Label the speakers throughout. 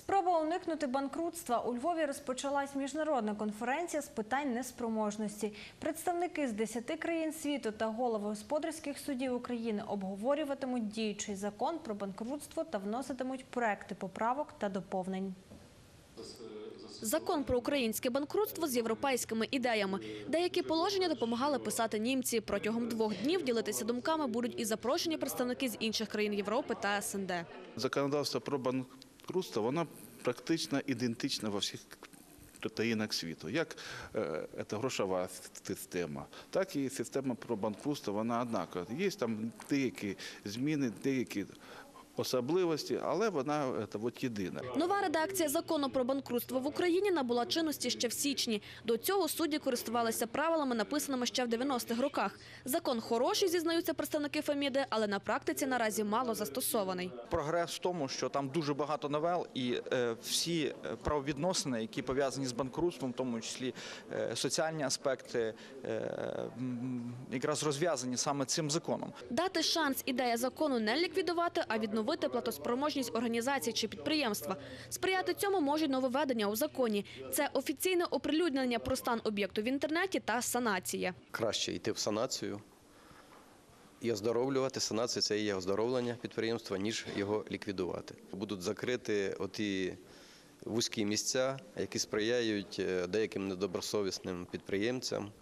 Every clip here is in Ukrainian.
Speaker 1: Спроба уникнути банкрутства у Львові розпочалась міжнародна конференція з питань неспроможності. Представники з 10 країн світу та голови господарських судів України обговорюватимуть діючий закон про банкрутство та вноситимуть проекти поправок та доповнень.
Speaker 2: Закон про українське банкрутство з європейськими ідеями. Деякі положення допомагали писати німці. Протягом двох днів ділитися думками будуть і запрошені представники з інших країн Європи та СНД.
Speaker 3: Законодавство про банкрутство, воно практично ідентична во всіх країнах світу. Як е, це грошова система, так і система про банкрутство, вона однакова. Є там деякі зміни, деякі особливості, але вона це, от, єдина.
Speaker 2: Нова редакція закону про банкрутство в Україні набула чинності ще в січні. До цього судді користувалися правилами, написаними ще в 90-х роках. Закон хороший, зізнаються представники Феміди, але на практиці наразі мало застосований.
Speaker 4: Прогрес в тому, що там дуже багато новел, і е, всі е, правовідносини, які пов'язані з банкрутством, в тому числі е, соціальні аспекти, е, якраз розв'язані саме цим законом.
Speaker 2: Дати шанс ідея закону не ліквідувати, а відновити платоспроможність організацій чи підприємства. Сприяти цьому можуть нововведення у законі. Це офіційне оприлюднення про стан об'єкту в інтернеті та санація.
Speaker 5: краще йти в санацію і оздоровлювати. Санація це є оздоровлення підприємства, ніж його ліквідувати. Будуть закрити оті вузькі місця, які сприяють е, деяким недобросовісним підприємцям,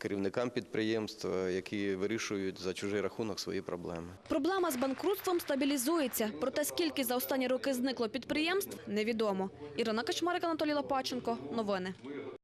Speaker 5: керівникам підприємств, які вирішують за чужий рахунок свої проблеми.
Speaker 2: Проблема з банкрутством стабілізується. Проте скільки за останні роки зникло підприємств, невідомо. Ірина Качмарик, Анатолій Лопаченко. Новини.